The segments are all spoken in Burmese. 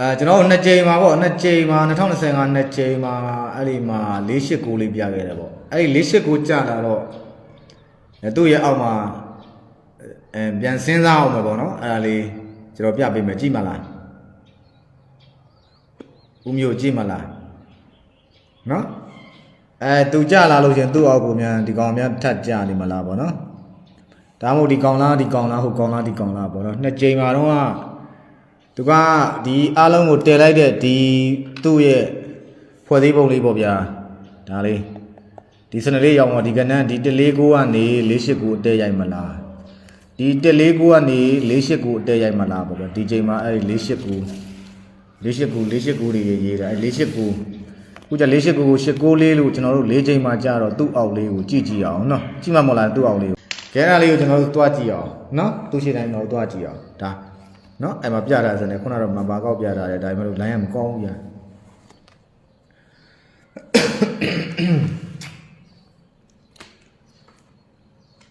အဲကျွန်တော်တို့နှစ်ကြိမ်မှာပေါ့နှစ်ကြိမ်မှာ2025နှစ်ကြိမ်မှာအဲ့ဒီမှာ489လေးပြခဲ့တယ်ပေါ့အဲ့ဒီ489ကြာလာတော့အဲသူ့ရဲ့အောက်မှာအဲပြန်စဉ်းစားအောင်ပဲပေါ့နော်အဲ့ဒါလေးကျွန်တော်ပြပေးမယ်ကြည့်မလားဦးမျိုးကြည့်မလားနော်အဲသူကြာလာလို့ရှရင်သူ့အောက်ကိုမြန်ဒီကောင်မြန်ထတ်ကြာနေမလားပေါ့နော်ဒါမှမဟုတ်ဒီကောင်လားဒီကောင်လားဟိုကောင်လားဒီကောင်လားပေါ့နော်နှစ်ကြိမ်မှာတော့က သူကဒီအားလုံးကိုတည်လိုက်တဲ့ဒီသူ့ရဲ့ဖွဲ့စည်းပုံလေးပေါ့ဗျာဒါလေးဒီစနလေးရောက်မှဒီကနန်းဒီ149ကနေ489အတဲရိုက်မလားဒီ149ကနေ489အတဲရိုက်မလားပေါ့ဗျာဒီချိန်မှာအဲ့ဒီ489 489 489တွေရေးတာအဲ့489ခုကျ489ကို89လေးလို့ကျွန်တော်တို့၄ချိန်မှာကြာတော့သူ့အောက်လေးကိုကြည့်ကြည့်အောင်နော်ကြည့်မှမဟုတ်လားသူ့အောက်လေးကိုခဲနာလေးကိုကျွန်တော်တို့တွားကြည့်အောင်နော်သူ့ရှိတိုင်းတော့တွားကြည့်အောင်ဒါ နော်အဲ့မှာပြတာဆိုနေခုနကတော့မဘာကောက်ပြတာတယ်ဒါပေမဲ့လို့ line ကမကောင်းဘူးညာ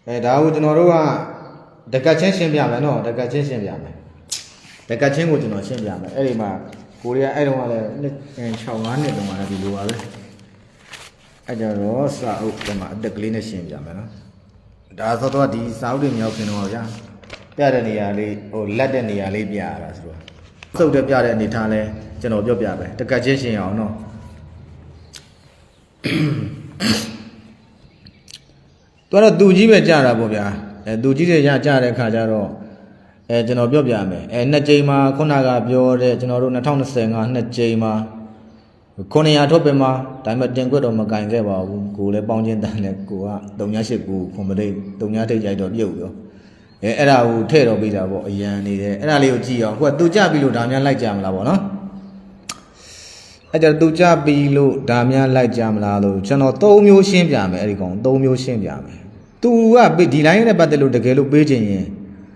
အဲဒါကိုကျွန်တော်တို့ကတကတ်ချင်းရှင်းပြမယ်နော်တကတ်ချင်းရှင်းပြမယ်တကတ်ချင်းကိုကျွန်တော်ရှင်းပြမယ်အဲ့ဒီမှာကိုရီးယားအဲ့တုန်းကလည်းနှစ်6 5နှစ်တုန်းကလည်းဒီလိုပါပဲအဲ့ကြတော့စာအုပ်ကမှအတက်ကလေးနဲ့ရှင်းပြမယ်နော်ဒါဆိုတော့ဒီစာအုပ်တွေမြောက်ခင်တော့ဗျာ ပြတဲ့နေရာလေးဟိုလက်တဲ့နေရာလေးပြရတာဆိုတော့စုပ်တဲ့ပြတဲ့အနေထားလဲကျွန်တော်ပြောပြပဲတကတ်ချင်းရှင်အောင်နော်တော်တော့သူကြီးပဲကြာတာပေါ့ဗျာအဲသူကြီးတွေကြာကြာတဲ့ခါကျတော့အဲကျွန်တော်ပြောပြမယ်အဲနှစ်ကြိမ်မှာခုနကပြောတဲ့ကျွန်တော်တို့2025နှစ်ကြိမ်မှာ900ထုတ်ပင်မှာဒါပေမဲ့တင်ကွက်တော့မကင်ခဲ့ပါဘူးကိုလည်းပေါင်းချင်းတန်းနဲ့ကိုက389ခွန်မတိတ်3ထိတ်ကြိုက်တော့ပြုတ်ရော အဲအဲ့ဒါကိုထည့်တော့ပေးတာပေါ့အရန်နေတယ်အဲ့ဒါလေးကိုကြည့်အောင်ခုကသူကြပြီလို့ဒါများလိုက်ကြမလားပေါ့နော်အဲ့ကြတော့သူကြပြီလို့ဒါများလိုက်ကြမလားလို့ကျွန်တော်၃မျိုးရှင်းပြမယ်အဲ့ဒီကောင်၃မျိုးရှင်းပြမယ်သူကပေးဒီ line နဲ့ပတ်သက်လို့တကယ်လို့ပေးခြင်းရင်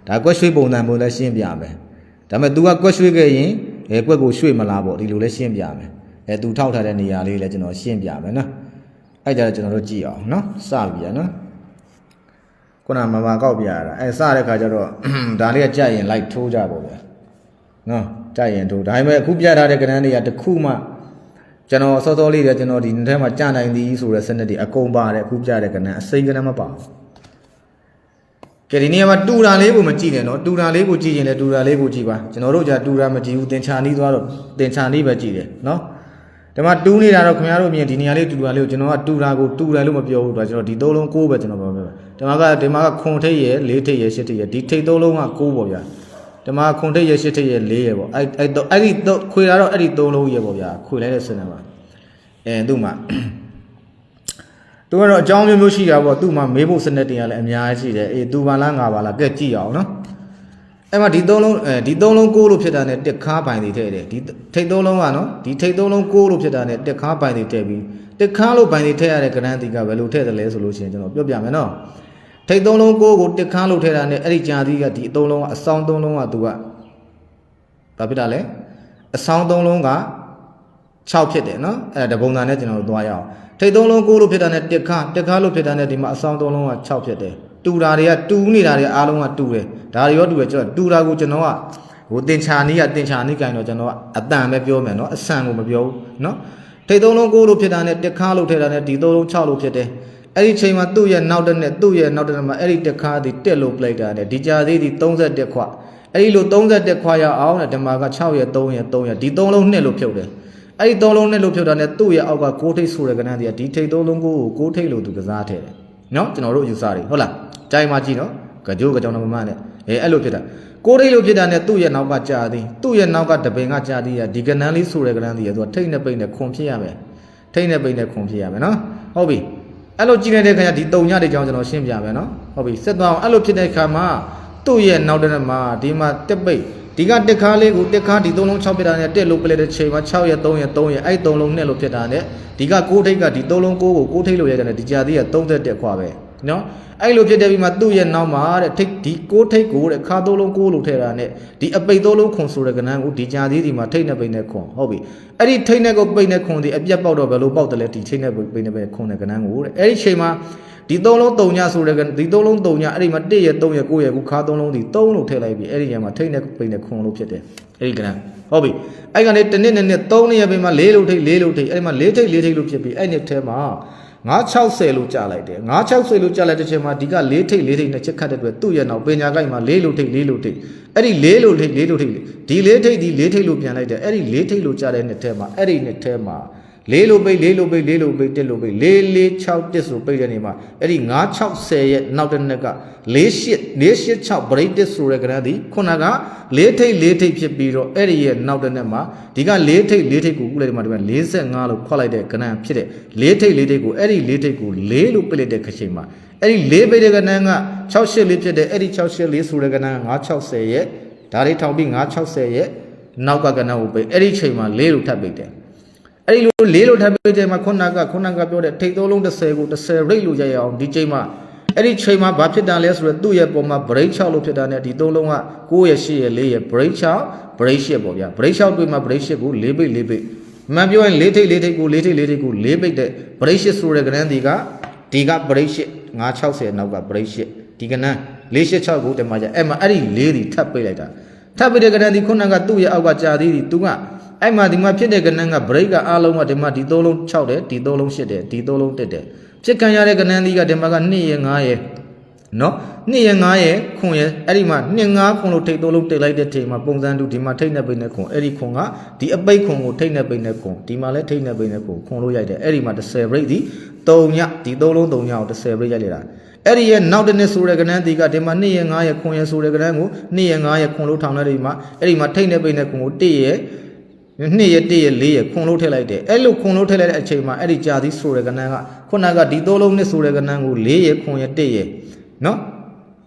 ဒါကွက်ရွှေပုံစံပုံလည်းရှင်းပြမယ်ဒါပေမဲ့ तू ကကွက်ရွှေခဲ့ရင်အဲကွက်ကိုရွှေ့မလားပေါ့ဒီလိုလည်းရှင်းပြမယ်အဲ तू ထောက်ထားတဲ့နေရာလေးလည်းကျွန်တော်ရှင်းပြမယ်နော်အဲ့ကြတော့ကျွန်တော်တို့ကြည့်အောင်နော်စပြီရနော် ခုနမမကောက်ပြရတာအဲစတဲ့ခါကျတော့ဒါလေးကကြက်ရင်လိုက်ထိုးကြပေါ့ဗျာနော်ကြက်ရင်ထိုးဒါပေမဲ့အခုပြထားတဲ့ကဏ္ဍတွေကတစ်ခုမှကျွန်တော်စောစောလေးတွေကျွန်တော်ဒီနေ့ထဲမှာကြာနိုင်သည်ဆိုတဲ့စနစ်တွေအကုန်ပါတယ်အခုပြတဲ့ကဏ္ဍအစိမ့်ကဏ္ဍမပါဘူးကဲဒီနေ့မှာတူတာလေးကိုမကြည့်နဲ့နော်တူတာလေးကိုကြည့်ရင်လည်းတူတာလေးကိုကြည့်ပါကျွန်တော်တို့じゃတူတာမကြည့်ဘူးတင်ချာနီးသွားတော့တင်ချာနီးပဲကြည့်တယ်နော်ဒီမှာတူးနေတာတော့ခင်ဗျားတို့မြင်ဒီနေရာလေးတူတာလေးကိုကျွန်တော်ကတူတာကိုတူတယ်လို့မပြောဘူးတော့ကျွန်တော်ဒီသုံးလုံးကိုးပဲကျွန်တော်ပြောပြမယ် ဒီမှာကဒီမှာကခွန်ထိတ်ရယ်လေးထိတ်ရယ်ရှစ်ထိတ်ရယ်ဒီထိတ်သုံးလုံးကကိုးပေါ့ဗျာဒီမှာခွန်ထိတ်ရယ်ရှစ်ထိတ်ရယ်လေးရယ်ပေါ့အဲ့အဲ့တော့အဲ့ဒီတော့ခွေလာတော့အဲ့ဒီသုံးလုံးရယ်ပေါ့ဗျာခွေလိုက်တဲ့စနစ်မှာအဲသူ့မှာသူကတော့အကြောင်းမျိုးမျိုးရှိတာပေါ့သူ့မှာမေးဖို့စနစ်တွေကလည်းအများကြီးရှိတယ်အေးသူပါလားငါပါလားကဲကြည့်အောင်နော်အဲ့မှာဒီသုံးလုံးအဲဒီသုံးလုံးကိုးလို့ဖြစ်တာနဲ့တက်ခါပိုင်တွေထည့်တယ်ဒီထိတ်သုံးလုံးကနော်ဒီထိတ်သုံးလုံးကိုးလို့ဖြစ်တာနဲ့တက်ခါပိုင်တွေထည့်ပြီးတက်ခါလို့ပိုင်တွေထည့်ရတဲ့ကဏ္ဍတီကဘယ်လိုထည့်တယ်လဲဆိုလို့ရှိရင်ကျွန်တော်ပြောပြမယ်နော် ထိတ်သုံးလုံးကိုးကိုတက်ခါလို့ထည့်တာနဲ့အဲ့ဒီကြာသီးကဒီအသုံးလုံးကအဆောင်သုံးလုံးကသူကဘာဖြစ်တာလဲအဆောင်သုံးလုံးက6ဖြစ်တယ်နော်အဲ့ဒါတပုံစံနဲ့ကျွန်တော်တို့သွားရအောင်ထိတ်သုံးလုံး9လို့ဖြစ်တာနဲ့တက်ခါတက်ခါလို့ဖြစ်တာနဲ့ဒီမှာအဆောင်သုံးလုံးက6ဖြစ်တယ်တူတာတွေကတူနေတာတွေအားလုံးကတူတယ်ဒါတွေရောတူတယ်ကျွန်တော်တူတာကိုကျွန်တော်ကဟိုတင်ချာနီးကတင်ချာနီးကင်တော့ကျွန်တော်ကအတန်ပဲပြောမယ်နော်အဆန်ကိုမပြောဘူးနော်ထိတ်သုံးလုံး9လို့ဖြစ်တာနဲ့တက်ခါလို့ထည့်တာနဲ့ဒီသုံးလုံး6လို့ဖြစ်တယ် အဲ့ဒီချိန်မှာသူ့ရဲ့နောက်တစ်နဲ့သူ့ရဲ့နောက်တစ်မှာအဲ့ဒီတက်ခါဒီတက်လို့ပလိုက်တာနဲ့ဒီကြာသေးဒီ31ခွအဲ့ဒီလို31ခွရအောင်တဲ့ဓမ္မက6ရဲ့3ရဲ့3ရဲ့ဒီသုံးလုံးနှစ်လို့ဖြုတ်တယ်အဲ့ဒီသုံးလုံးနဲ့လို့ဖြုတ်တာနဲ့သူ့ရဲ့အောက်ကကိုးထိတ်ဆိုတဲ့ကဏ္ဍတွေကဒီထိတ်သုံးလုံးကိုကိုးထိတ်လို့သူကစားထည့်တယ်နော်ကျွန်တော်တို့ယူစားတွေဟုတ်လားကြိုင်မှာကြည့်နော်ကြိုးကြောင်နမမနဲ့အဲအဲ့လိုဖြစ်တာကိုးထိတ်လို့ဖြစ်တာနဲ့သူ့ရဲ့နောက်ကကြာသည်သူ့ရဲ့နောက်ကတပင်ကကြာသည်ကဒီကဏ္ဍလေးဆိုတဲ့ကဏ္ဍတွေကသူကထိတ်နဲ့ပိတ်နဲ့ခွန်ဖြစ်ရမယ်ထိတ်နဲ့ပိတ်နဲ့ခွန်ဖြစ်ရမယ်နော်ဟုတ်ပြီ အဲ့လိုကြည့်နေတဲ့ခါကျဒီတုံညတဲ့ကြောင်ကျွန်တော်ရှင်းပြမယ်နော်ဟုတ်ပြီဆက်သွားအောင်အဲ့လိုဖြစ်တဲ့ခါမှာသူ့ရဲ့နောက်တဲ့မှာဒီမှာတက်ပိတ်ဒီကတက်ခါလေးကိုတက်ခါဒီသုံးလုံး6ဖြစ်တာနဲ့တက်လို့ပလဲတဲ့ချိန်မှာ6ရက်3ရက်3ရက်အဲ့သုံးလုံးနဲ့လို့ဖြစ်တာနဲ့ဒီက6ထိတ်ကဒီသုံးလုံး6ကို6ထိတ်လို့ရကြတယ်ဒီကြာသေးက30တက်ခွာပဲ နော်အဲ့လိုဖြစ်တဲ့ပြီးမှသူ့ရဲ့နောက်မှာတဲ့ထိတ်ဒီကိုးထိတ်ကိုတဲ့ခါသုံးလုံးကိုးလို့ထဲတာနဲ့ဒီအပိတ်သုံးလုံးခွန်ဆိုတဲ့ကဏ္ဍကိုဒီကြာသေးဒီမှာထိတ်နဲ့ပိတ်နဲ့ခွန်ဟုတ်ပြီအဲ့ဒီထိတ်နဲ့ကိုပိတ်နဲ့ခွန်ဒီအပြတ်ပေါက်တော့ဘယ်လိုပေါက်တယ်လဲဒီထိတ်နဲ့ပိတ်နဲ့ပဲခွန်တဲ့ကဏ္ဍကိုတဲ့အဲ့ဒီချိန်မှာဒီသုံးလုံးတုံညဆိုတဲ့ကဒီသုံးလုံးတုံညအဲ့ဒီမှာ1ရဲ့3ရဲ့9ရဲ့ကိုခါသုံးလုံးဒီ3လို့ထည့်လိုက်ပြီအဲ့ဒီညမှာထိတ်နဲ့ပိတ်နဲ့ခွန်လို့ဖြစ်တယ်အဲ့ဒီကဏ္ဍဟုတ်ပြီအဲ့ကနေတစ်နှစ်နှစ်နှစ်3နှစ်ရဲ့ပိတ်မှာ4လို့ထိတ်4လို့ထိတ်အဲ့ဒီမှာ4ထိတ်4ထိတ်လို့ဖြစ်ပြီအဲ့နှစ်ထဲမှာ 960လို့ကြာလိုက်တယ်960လို့ကြာလိုက်တဲ့ချိန်မှာဒီက4ထိတ်4ထိတ်နဲ့ချက်ခတ်တဲ့အတွက်သူ့ရဲ့နောက်ပညာကိုက်မှာ4လို့ထိတ်4လို့ထိတ်အဲ့ဒီ4လို့ထိတ်4လို့ထိတ်ဒီ4ထိတ်ဒီ4ထိတ်လို့ပြန်လိုက်တယ်အဲ့ဒီ4ထိတ်လို့ကြာတဲ့နှစ်ထဲမှာအဲ့ဒီနှစ်ထဲမှာ လေးလိုပိတ်လေးလိုပိတ်လေးလိုပိတ်တစ်လိုပိတ်လေးလေး6တစ်ဆိုပိတ်တဲ့နေမှာအဲ့ဒီ960ရဲ့နောက်တစ်နှစ်က48 486 break တစ်ဆိုတဲ့ကဏ္ဍသည်ခုနကလေးထိတ်လေးထိတ်ဖြစ်ပြီးတော့အဲ့ဒီရဲ့နောက်တစ်နှစ်မှာဒီကလေးထိတ်လေးထိတ်ကိုဥလိုက်ဒီမှာဒီမှာ45လို့ခွက်လိုက်တဲ့ကဏ္ဍဖြစ်တဲ့လေးထိတ်လေးထိတ်ကိုအဲ့ဒီလေးထိတ်ကိုလေးလို့ပိတ်လိုက်တဲ့ခချိန်မှာအဲ့ဒီလေးပိတ်တဲ့ကဏ္ဍက68လေးဖြစ်တဲ့အဲ့ဒီ68လေးဆိုတဲ့ကဏ္ဍ960ရဲ့ဒါလေးထောင်ပြီး960ရဲ့နောက်ကကဏ္ဍကိုပိတ်အဲ့ဒီချိန်မှာလေးလို့ထပ်ပိတ်တယ် အဲ့ဒီလိုလေးလိုထပ်ပေးတဲ့မှာခုနကခုနကပြောတဲ့ထိတ်သုံးလုံး30ကို30ရိတ်လို့ရရအောင်ဒီချိန်မှာအဲ့ဒီချိန်မှာဘာဖြစ်တာလဲဆိုတော့သူ့ရဲ့ပုံမှာ break 6လို့ဖြစ်တာ ਨੇ ဒီသုံးလုံးက9ရဲ့8ရဲ့4ရဲ့ break 6 break 8ပေါ့ဗျာ break 6တွေ့မှာ break 8ကို4ပိတ်4ပိတ်မှန်ပြောရင်4ထိတ်4ထိတ်ကို4ထိတ်4ထိတ်ကို4ပိတ်တဲ့ break 8ဆိုတဲ့ကဏ္ဍဒီကဒီက break 8 960နောက်က break 8ဒီကဏ္ဍ486ကိုတမကြအဲ့မှာအဲ့ဒီ4ဒီထပ်ပိတ်လိုက်တာထပ်ပိတ်တဲ့ကဏ္ဍဒီခုနကသူ့ရဲ့အောက်ကကြာသေးဒီသူက အဲ့မှာဒီမှာဖြစ်တဲ့ကဏ္ဍက break ကအားလုံးကဒီမှာဒီသုံးလုံး6တယ်ဒီသုံးလုံး8တယ်ဒီသုံးလုံး1တယ်ဖြစ်ခံရတဲ့ကဏ္ဍဒီကဒီမှာက2ရယ်5ရယ်နော်2ရယ်5ရယ်ခွန်ရယ်အဲ့ဒီမှာ2 5ခွန်လို့ထိတ်သုံးလုံးတိတ်လိုက်တဲ့ချိန်မှာပုံစံတူဒီမှာထိတ်နေပိတ်နေခွန်အဲ့ဒီခွန်ကဒီအပိတ်ခွန်ကိုထိတ်နေပိတ်နေခွန်ဒီမှာလည်းထိတ်နေပိတ်နေခွန်ခွန်လို့ရိုက်တယ်အဲ့ဒီမှာ10 break ဒီ3ညဒီသုံးလုံး3ညကို10 break ရိုက်လိုက်တာအဲ့ဒီရဲ့နောက်တစ်နှစ်ဆိုတဲ့ကဏ္ဍဒီကဒီမှာ2ရယ်5ရယ်ခွန်ရယ်ဆိုတဲ့ကဏ္ဍကို2ရယ်5ရယ်ခွန်လို့ထောင်လိုက်ဒီမှာအဲ့ဒီမှာထိတ်နေပိတ်နေခွန်ကို1ရယ် နှစ်ရက်တရက်လေးရက်ခွန်လို့ထည့်လိုက်တယ်အဲ့လိုခွန်လို့ထည့်လိုက်တဲ့အချိန်မှာအဲ့ဒီကြာသီးဆိုတဲ့ကဏ္ဍကခုနကဒီသုံးလုံးနှစ်ဆိုတဲ့ကဏ္ဍကို၄ရက်ခွန်ရက်တစ်ရက်နော်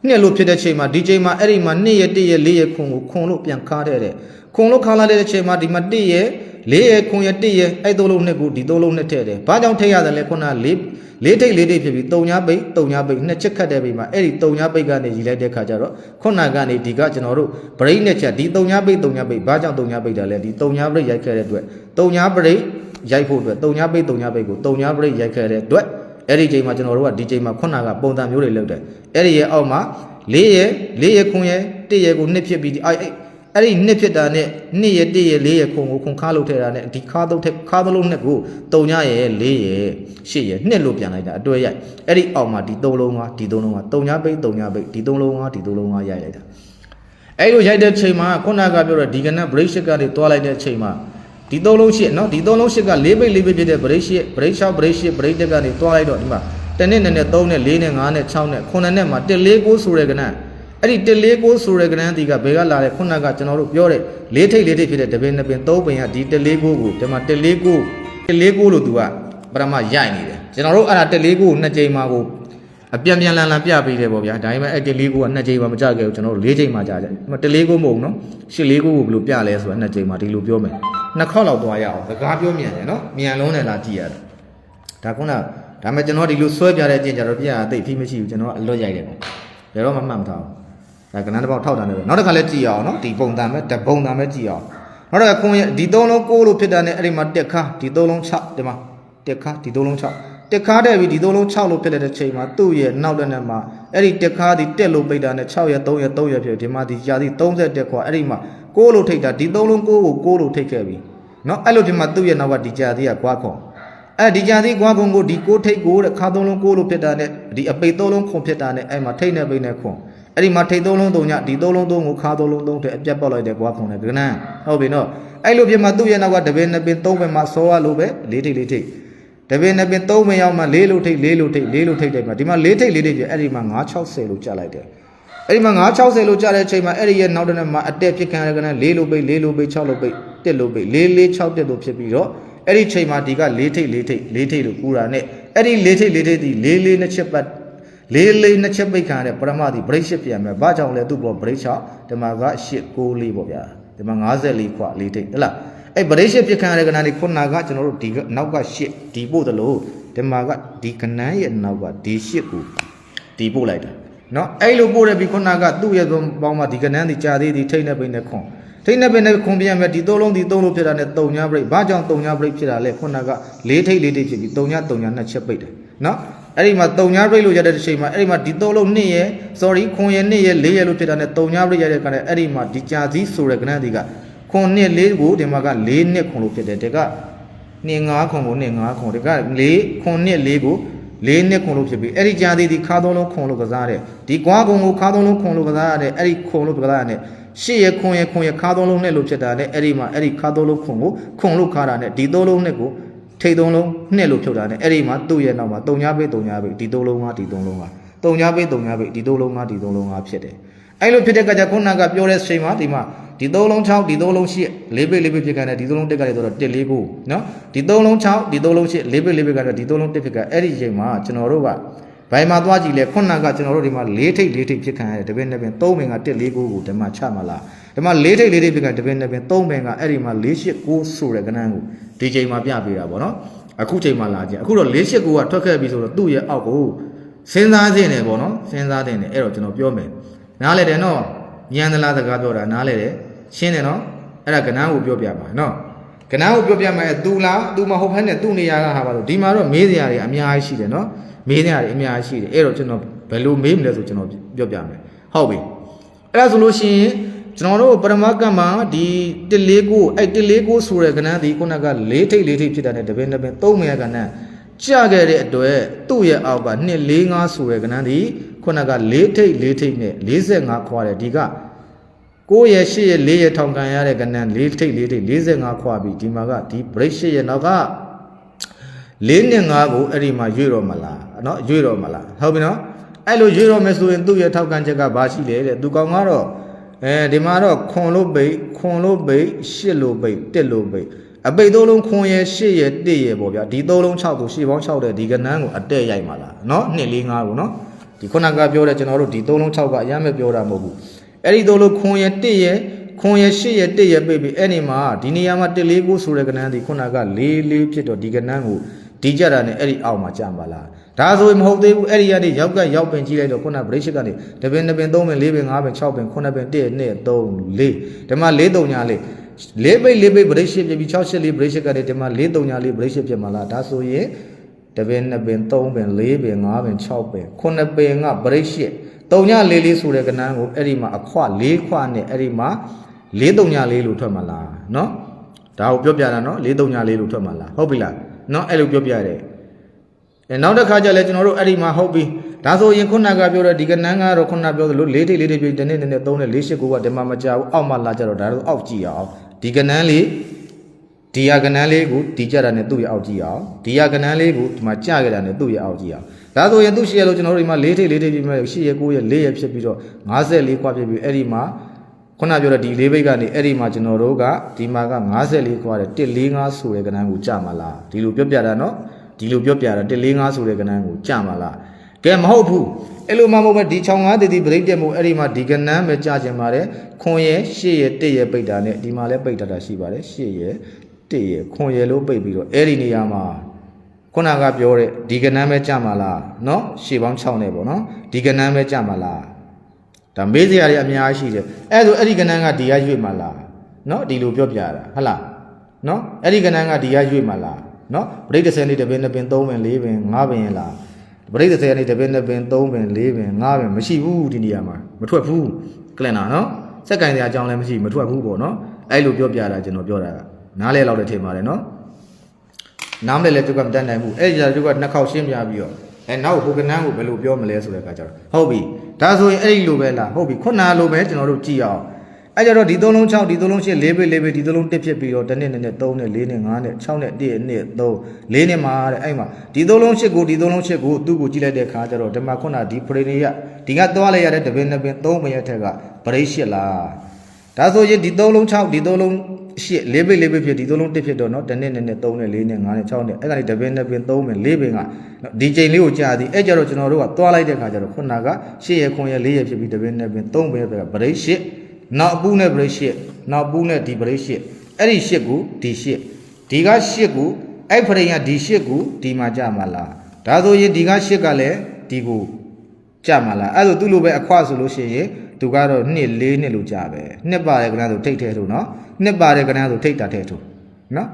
နှစ်လို့ဖြစ်တဲ့ချိန်မှာဒီချိန်မှာအဲ့ဒီမှာနှစ်ရက်တစ်ရက်လေးရက်ခွန်ကိုခွန်လို့ပြန်ခါတဲ့တဲ့ခွန်လို့ခါလာတဲ့အချိန်မှာဒီမှာတစ်ရက် လေးရက်ခွန်ရက်တစ်ရက်အဲ့သုံးလုံးနှစ်ကိုဒီသုံးလုံးနှစ်ထည့်တယ်ဘာကြောင့်ထည့်ရတယ်လဲခုနကလေးလေးထိတ်လေးထိတ်ဖြစ်ပြီးတုံညာပိတ်တုံညာပိတ်နှစ်ချက်ခတ်တဲ့ပြီးမှာအဲ့ဒီတုံညာပိတ်ကနေရည်လိုက်တဲ့ခါကျတော့ခုနကနေဒီကကျွန်တော်တို့ break နဲ့ချက်ဒီတုံညာပိတ်တုံညာပိတ်ဘာကြောင့်တုံညာပိတ်တာလဲဒီတုံညာ break ရိုက်ခဲ့တဲ့အတွက်တုံညာ break ရိုက်ဖို့အတွက်တုံညာပိတ်တုံညာပိတ်ကိုတုံညာ break ရိုက်ခဲ့တဲ့အတွက်အဲ့ဒီချိန်မှာကျွန်တော်တို့ကဒီချိန်မှာခုနကပုံစံမျိုးတွေလုပ်တယ်အဲ့ဒီရဲ့အောက်မှာ၄ရဲ့၄ရဲ့ခွန်ရဲ့၁ရဲ့ကိုနှစ်ဖြစ်ပြီးဒီအဲ့ အဲ့ဒီနှစ်ဖြစ်တာနဲ့နှစ်ရတစ်ရလေးရခုံကိုခုံခါလုပ်ထဲတာနဲ့ဒီခါသုံးထက်ခါသလုံးနှစ်ကိုတုံညရလေးရရှစ်ရနှစ်လို့ပြန်လိုက်တာအတွဲရိုက်အဲ့ဒီအောက်မှာဒီသုံးလုံးကဒီသုံးလုံးကတုံညပိတ်တုံညပိတ်ဒီသုံးလုံးကဒီသုံးလုံးကရိုက်လိုက်တာအဲ့လိုရိုက်တဲ့ချိန်မှာခုနကပြောတဲ့ဒီကနက် break shit ကနေသွားလိုက်တဲ့ချိန်မှာဒီသုံးလုံးရှစ်နော်ဒီသုံးလုံးရှစ်က၄ပိတ်၄ပိတ်ဖြစ်တဲ့ break shit break shot break shit break တက်ကနေသွားလိုက်တော့ဒီမှာတနစ်နဲ့နဲ့3နဲ့4နဲ့5နဲ့6နဲ့9နဲ့မှာ1 4 9ဆိုတဲ့ကနက် အဲ့ဒီ1 4 9ဆိုတဲ့ကနက်ဒီကဘယ်ကလာတဲ့ခုနကကျွန်တော်တို့ပြောတဲ့၄ထိတ်၄ထိတ်ဖြစ်တဲ့တပင်နှစ်ပင်၃ပင်ကဒီ1 4 9ကိုဒီမှာ1 4 9 1 4 9လို့သူကပထမရိုက်နေတယ်ကျွန်တော်တို့အဲ့ဒါ1 4 9ကိုနှစ်ကြိမ်မှာကိုအပြန်ပြန်လန်လန်ပြပေးတယ်ပေါ့ဗျာဒါပေမဲ့အဲ့တလေးကိုကနှစ်ချိန်မှမကြခဲ့ဘူးကျွန်တော်တို့၄ချိန်မှကြာကြတယ်တလေးကိုမဟုတ်ဘူးနော်ရှစ်လေးကိုကိုဘယ်လိုပြလဲဆိုတော့နှစ်ချိန်မှဒီလိုပြောမယ်နှစ်ခေါက်လောက်သွားရအောင်စကားပြောမြန်တယ်နော်မြန်လုံးနဲ့လာကြည့်ရတယ်ဒါခုနဒါမဲ့ကျွန်တော်ဒီလိုဆွဲပြတဲ့အချင်းကြတော့ပြရသိဖိမရှိဘူးကျွန်တော်ကအလွတ်ရိုက်တယ်ပေါ့ဘယ်တော့မှမှတ်မထားဘူး ဒါကဏ္ဍတစ်ပေါက်ထောက်တာနဲ့ပဲနောက်တစ်ခါလဲကြည့်အောင်နော်ဒီပုံသံပဲတပုံသံပဲကြည့်အောင်နောက်တစ်ခါခွန်ရဲ့ဒီသုံးလုံးကိုလို့ဖြစ်တာနဲ့အဲ့ဒီမှာတက်ခါဒီသုံးလုံး6ဒီမှာတက်ခါဒီသုံးလုံး6တက်ခါတဲ့ပြီးဒီသုံးလုံး6လို့ဖြစ်တဲ့ချိန်မှာသူ့ရဲ့နောက်တဲ့နဲ့မှာအဲ့ဒီတက်ခါဒီတက်လို့ပိတ်တာနဲ့6ရဲ့3ရဲ့3ရဲ့ဖြစ်ဒီမှာဒီရာသီ30တက်ခွာအဲ့ဒီမှာကိုလို့ထိတ်တာဒီသုံးလုံးကိုကိုကိုလို့ထိတ်ခဲ့ပြီနော်အဲ့လိုဒီမှာသူ့ရဲ့နောက်ကဒီကြာသေးကကွာခွန်အဲ့ဒီကြာသေးကွာခွန်ကိုဒီကိုထိတ်ကိုတဲ့ခါသုံးလုံးကိုလို့ဖြစ်တာနဲ့ဒီအပိတ်သုံးလုံးခွန်ဖြစ်တာနဲ့အဲ့မှာထိတ်နေပိတ်နေခွန် အဲ့ဒီမှာထိတ်သုံးလုံး3ညဒီသုံးလုံး3ကိုခါသုံးလုံး3တဲ့အပြတ်ပေါက်လိုက်တဲ့ကွာခွန်နဲ့ကနန်းဟုတ်ပြီနော်အဲ့လိုဖြစ်မှာသူ့ရဲ့နောက်ကတပင်နှစ်ပင်သုံးပင်မှာစောရလို့ပဲ၄ထိတ်၄ထိတ်တပင်နှစ်ပင်သုံးပင်ရောက်မှ၄လို့ထိတ်၄လို့ထိတ်၄လို့ထိတ်တယ်မှာဒီမှာ၄ထိတ်၄ထိတ်ပြအဲ့ဒီမှာ960လို့ကြာလိုက်တယ်အဲ့ဒီမှာ960လို့ကြာတဲ့အချိန်မှာအဲ့ဒီရဲ့နောက်တစ်နေ့မှာအတက်ဖြစ်ခံရတဲ့ကနေ့၄လို့ပိတ်၄လို့ပိတ်6လို့ပိတ်1လို့ပိတ်4 4 6တက်လို့ဖြစ်ပြီးတော့အဲ့ဒီချိန်မှာဒီက၄ထိတ်၄ထိတ်၄ထိတ်လို့ကူတာနဲ့အဲ့ဒီ၄ထိတ်၄ထိတ်ဒီ၄၄နှစ်ချက်ပတ် လေးလေးနှစ်ချက်ပိတ်ခံရတဲ့ပရမတိ break ရှစ်ပြန်မယ်။ဘာကြောင့်လဲသူ့ပေါ် break 6ဒီမှာက8 9လေးပေါ့ဗျာ။ဒီမှာ54ခွလေးထိတ်ဟဲ့လား။အဲ့ break ရှစ်ပြခံရတဲ့ကဏ္ဍလေးခုနကကျွန်တော်တို့ဒီနောက်က8ဒီပို့တယ်လို့ဒီမှာကဒီကဏ္ဍရဲ့နောက်ကဒီ8ကိုဒီပို့လိုက်တာနော်အဲ့လိုပို့တယ်ပြီးခုနကသူ့ရဲ့ပေါင်းမှာဒီကနန်းဒီကြာသေးဒီထိတ်နေပိနေခွန်ထိတ်နေပိနေခွန်ပြန်မယ်ဒီသုံးလုံးဒီသုံးလုံးဖြစ်တာနဲ့တုံညာပရိတ်ဘာကြောင့်တုံညာပရိတ်ဖြစ်တာလဲခုနကလေးထိတ်လေးထိတ်ဖြစ်ပြီးတုံညာတုံညာနှစ်ချက်ပိတ်တယ်နော် အဲ့ဒီမှာတုံညာပရိတ်လို့ရတဲ့ချိန်မှာအဲ့ဒီမှာဒီသုံးလုံးနှစ်ရဲ့ sorry ခွန်ရဲ့နှစ်ရဲ့လေးရဲ့လို့ဖြစ်တာနဲ့တုံညာပရိတ်ရတဲ့ခါနဲ့အဲ့ဒီမှာဒီကြာသီးဆိုတဲ့ကနန်းဒီကခွန်နှစ်လေးကိုဒီမှာကလေးနှစ်ခွန်လို့ဖြစ်တယ်ဒီကနှစ်ငါးခွန်ကိုနှစ်ငါးခွန်တကလေးခွန်နှစ်လေးကိုလေးနှစ်ခွန်လို့ဖြစ်ပြီးအဲ့ဒီကြာသေးဒီခါသုံးလုံးခွန်လို့ကစားတဲ့ဒီကွာခွန်ကိုခါသုံးလုံးခွန်လို့ကစားရတဲ့အဲ့ဒီခွန်လို့ကစားရတဲ့ရှစ်ရခွန်ရခွန်ရခါသုံးလုံးနဲ့လို့ဖြစ်တာနဲ့အဲ့ဒီမှာအဲ့ဒီခါသုံးလုံးခွန်ကိုခွန်လို့ခါတာနဲ့ဒီသုံးလုံးနဲ့ကို ထိတ်သုံးလုံးနှစ်လို့ဖြုတ်တာနဲ့အဲ့ဒီမှာသူ့ရဲ့နောက်မှာတုံညာပိတ်တုံညာပိတ်ဒီသုံးလုံးကဒီသုံးလုံးကတုံညာပိတ်တုံညာပိတ်ဒီသုံးလုံးကဒီသုံးလုံးကဖြစ်တယ်အဲ့လိုဖြစ်တဲ့ကကြခုနကပြောတဲ့ချိန်မှာဒီမှာဒီသုံးလုံး6ဒီသုံးလုံး8လေးပိတ်လေးပိတ်ဖြစ်ခဲ့တယ်ဒီသုံးလုံးတက်ကြတယ်ဆိုတော့1 4 9နော်ဒီသုံးလုံး6ဒီသုံးလုံး8လေးပိတ်လေးပိတ်ကတော့ဒီသုံးလုံးတက်ဖြစ်ခဲ့အဲ့ဒီချိန်မှာကျွန်တော်တို့က ဘိုင်မှာသွားကြည့်လဲခုနကကျွန်တော်တို့ဒီမှာ၄ထိတ်၄ထိတ်ဖြစ်ခံရတယ်တပင်းနှစ်ပင်၃ပင်က1 4 9ကိုဒီမှာချမလားဒီမှာ၄ထိတ်၄ထိတ်ဖြစ်ခံတပင်းနှစ်ပင်၃ပင်ကအဲ့ဒီမှာ၄၈9ဆိုတဲ့ကဏ္ဍကိုဒီချိန်မှာပြပေးတာပေါ့နော်အခုချိန်မှာလာကြည့်အခုတော့၄၈9ကထွက်ခဲ့ပြီဆိုတော့သူ့ရဲ့အောက်ကိုစဉ်းစားခြင်းတယ်ပေါ့နော်စဉ်းစားခြင်းတယ်အဲ့တော့ကျွန်တော်ပြောမယ်နားလဲတယ်နော်ညံသလားစကားပြောတာနားလဲတယ်ရှင်းတယ်နော်အဲ့ဒါကဏ္ဍကိုပြောပြပါနော်ကဏ္ဍကိုပြောပြမယ်သူလားသူမဟုတ်ဘဲနဲ့သူ့နေရာကဟာပါလို့ဒီမှာတော့မေးစရာတွေအများကြီးရှိတယ်နော် မေးစရာတွေအများကြီးရှိတယ်အဲ့တော့ကျွန်တော်ဘယ်လိုမေးမလဲဆိုကျွန်တော်ပြောပြမယ်ဟုတ်ပြီအဲ့ဒါဆိုလို့ရှိရင်ကျွန်တော်တို့ပရမကမ္မဒီ149အဲ့149ဆိုတဲ့ကဏ္ဍဒီခုနက၄ထိပ်၄ထိပ်ဖြစ်တာနဲ့တပင်းတပင်း၃မြတ်ကဏ္ဍကြခဲ့တဲ့အတွက်သူ့ရဲ့အောက်က245ဆိုတဲ့ကဏ္ဍဒီခုနက၄ထိပ်၄ထိပ်နဲ့45ခွာတယ်ဒီက9ရဲ့10ရဲ့4ရဲ့ထောင်ကန်ရတဲ့ကဏ္ဍ၄ထိပ်၄ထိပ်45ခွာပြီဒီမှာကဒီ break 10ရဲ့နောက်က၄နဲ့5ကိုအဲ့ဒီမှာရွေ့တော့မလား နော်ရွေ့တော့မလားဟုတ်ပြီနော်အဲ့လိုရွေ့တော့မယ်ဆိုရင်သူ့ရဲ့ထောက်ကန်ချက်ကဘာရှိလဲတဲ့သူကောင်ကတော့အဲဒီမှာတော့ခွန်လို့ပိတ်ခွန်လို့ပိတ်ရှစ်လို့ပိတ်တစ်လို့ပိတ်အပိတ်သုံးလုံးခွန်ရယ်ရှစ်ရယ်တစ်ရယ်ပေါ့ဗျာဒီသုံးလုံး6ကိုရှစ်ပေါင်း6တဲ့ဒီကဏန်းကိုအတက်ရိုက်မှာလားနော်2 4 5ကိုနော်ဒီခုနကပြောတဲ့ကျွန်တော်တို့ဒီသုံးလုံး6ကအရင်မပြောတာမဟုတ်ဘူးအဲ့ဒီသုံးလုံးခွန်ရယ်တစ်ရယ်ခွန်ရရှစ်ရတစ်ရပိတ်ပြီးအဲ့ဒီမှာဒီနေရာမှာ1 4 9ဆိုတဲ့ကဏ္ဍဒီခုနက4 4ဖြစ်တော့ဒီကဏ္ဍကို ဒီကြတာနဲ့အဲ့ဒီအောက်မှာကြံပါလားဒါဆိုရင်မဟုတ်သေးဘူးအဲ့ဒီကနေရောက်ကရောက်ပင်ကြီးလိုက်တော့ခုနဗရိတ်ရှစ်ကနေတပင်တပင်၃ပင်၄ပင်၅ပင်၆ပင်9ပင်1 2 3 4ဒီမှာ၄၃ညာလေးလေးပိတ်လေးပိတ်ဗရိတ်ရှစ်ပြပြီး6 8လေးဗရိတ်ရှစ်ကနေဒီမှာ၄၃ညာလေးဗရိတ်ရှစ်ပြမှာလားဒါဆိုရင်တပင်2ပင်3ပင်4ပင်5ပင်6ပင်9ပင်ကဗရိတ်ရှစ်၃ညလေးလေးဆိုတဲ့ကဏ္ဍကိုအဲ့ဒီမှာအခွ၄ခွနဲ့အဲ့ဒီမှာ၄၃ညလေးလို့ထွက်မှာလားနော်ဒါကိုပြောပြတာနော်၄၃ညလေးလို့ထွက်မှာလားဟုတ်ပြီလား နော်အဲ့လိုပြောပြတယ်အဲနောက်တစ်ခါကျလဲကျွန်တော်တို့အဲ့ဒီမှာဟုတ်ပြီဒါဆိုရင်ခုနကပြောတဲ့ဒီကနန်းကတော့ခုနပြောသလိုလေးထိလေးထိပြဒီနေ့နဲ့သုံးနဲ့၄၈9ကဒီမှာမကြဘူးအောက်မှလာကြတော့ဒါတို့အောက်ကြည့်အောင်ဒီကနန်းလေးဒီရကနန်းလေးကိုဒီကြတာနဲ့သူ့ရအောက်ကြည့်အောင်ဒီရကနန်းလေးကိုဒီမှာကြခဲ့တာနဲ့သူ့ရအောက်ကြည့်အောင်ဒါဆိုရင်သူ့ရှေ့ရလို့ကျွန်တော်တို့ဒီမှာ၄ထိ၄ထိပြမယ်ရှေ့ရ9ရ4ရဖြစ်ပြီးတော့54ခွာဖြစ်ပြီးအဲ့ဒီမှာ ခုနပြောတဲ့ဒီလေးဘိတ်ကနေအဲ့ဒီမှာကျွန်တော်တို့ကဒီမှာက54ခွာတယ်145ဆိုတဲ့ကဏ္ဍကိုကြာမလားဒီလိုပြောပြတာနော်ဒီလိုပြောပြတာ145ဆိုတဲ့ကဏ္ဍကိုကြာမလားကဲမဟုတ်ဘူးအဲ့လိုမှမဟုတ်ပဲဒီ65တိတိပြိတ်တက်မှုအဲ့ဒီမှာဒီကဏ္ဍပဲကြာကျင်ပါတယ်ခွန်ရဲ့ရှေ့ရဲ့တစ်ရဲ့ပိတ်တာနဲ့ဒီမှာလည်းပိတ်တာတာရှိပါတယ်ရှေ့ရဲ့တစ်ရဲ့ခွန်ရဲ့လို့ပိတ်ပြီးတော့အဲ့ဒီနေရာမှာခုနကပြောတဲ့ဒီကဏ္ဍပဲကြာမလားနော်ရှေ့ပေါင်း6နဲ့ပေါ့နော်ဒီကဏ္ဍပဲကြာမလား ဒါမေးစရာတွေအများရှိတယ်အဲ့ဆိုအဲ့ဒီကဏ္ဍကဒီကရွေ့မှလာနော်ဒီလိုပြောပြတာဟုတ်လားနော်အဲ့ဒီကဏ္ဍကဒီကရွေ့မှလာနော်ပရိတ်30နဲ့တပင်း2ပင်3ပင်4ပင်5ပင်လားပရိတ်30နဲ့တပင်း2ပင်3ပင်4ပင်5ပင်မရှိဘူးဒီနေရာမှာမထွက်ဘူးကလန်တာနော်စက်ကင်စရာအကြောင်းလည်းမရှိမထွက်ဘူးပေါ့နော်အဲ့လိုပြောပြတာကျွန်တော်ပြောတာနားလဲလောက်တဲ့ထင်ပါတယ်နော်နားမလဲလဲသူကမတတ်နိုင်ဘူးအဲ့ဒီကြသူကနှစ်ခေါက်ရှင်းပြပြီးတော့အဲနောက်ဟိုကနန်းကိုဘယ်လိုပြောမလဲဆိုတဲ့အခါကျတော့ဟုတ်ပြီ ဒါဆိုရင်အဲ့ဒီလိုပဲလားဟုတ်ပြီခုနလိုပဲကျွန်တော်တို့ကြည့်အောင်အဲ့ကြတော့ဒီသုံးလုံး6ဒီသုံးလုံး8 4ပဲ4ပဲဒီသုံးလုံး1ဖြစ်ပြီးတော့တစ်နှစ်နှစ်နဲ့3နဲ့4နဲ့5နဲ့6နဲ့1နဲ့3 4နဲ့မှာတဲ့အဲ့မှာဒီသုံးလုံး8ကိုဒီသုံးလုံး8ကိုသူ့ကိုကြည့်လိုက်တဲ့အခါကျတော့ဒီမှာခုနဒီဖရေနေရဒီကသွားလိုက်ရတဲ့တပင်နှစ်ပင်3ပင်ရဲ့ထက်ကဗရိတ်8လားဒါဆိုရင်ဒီသုံးလုံး6ဒီသုံးလုံး 8 4ပဲ4ပဲဖြစ်ဒီသုံးလုံး1ဖြစ်တော့เนาะတစ်နှစ်နှစ်နဲ့3နဲ့4နဲ့5နဲ့6နဲ့အဲ့ကနေတပင်နှစ်ပင်3ပင်4ပင်ကဒီချိန်လေးကိုကြာသည်အဲ့ကြတော့ကျွန်တော်တို့ကသွားလိုက်တဲ့အခါကျတော့ခုနက8ရဲ့9ရဲ့4ရဲ့ဖြစ်ပြီးတပင်နှစ်ပင်3ပင်ရဲ့ကဗရိတ်8နောက်ပူးနဲ့ break ရှစ်နောက်ပူးနဲ့ဒီ break ရှစ်အဲ့ဒီရှစ်ကိုဒီရှစ်ဒီကရှစ်ကိုအဲ့ဖရိန်ကဒီရှစ်ကိုဒီမှာကြမှာလားဒါဆိုရင်ဒီကရှစ်ကလည်းဒီကို ကြာမှာလားအဲ့ဒါဆိုသူ့လိုပဲအခွဆိုလို့ရှိရင် သူကတော့နှစ်လေးနှစ်လို့ကြာပဲနှစ်ပါတဲ့ကဏ္ဍဆိုထိတ်ထဲထို့နော်နှစ်ပါတဲ့ကဏ္ဍဆိုထိတ်တာထဲထို့နော်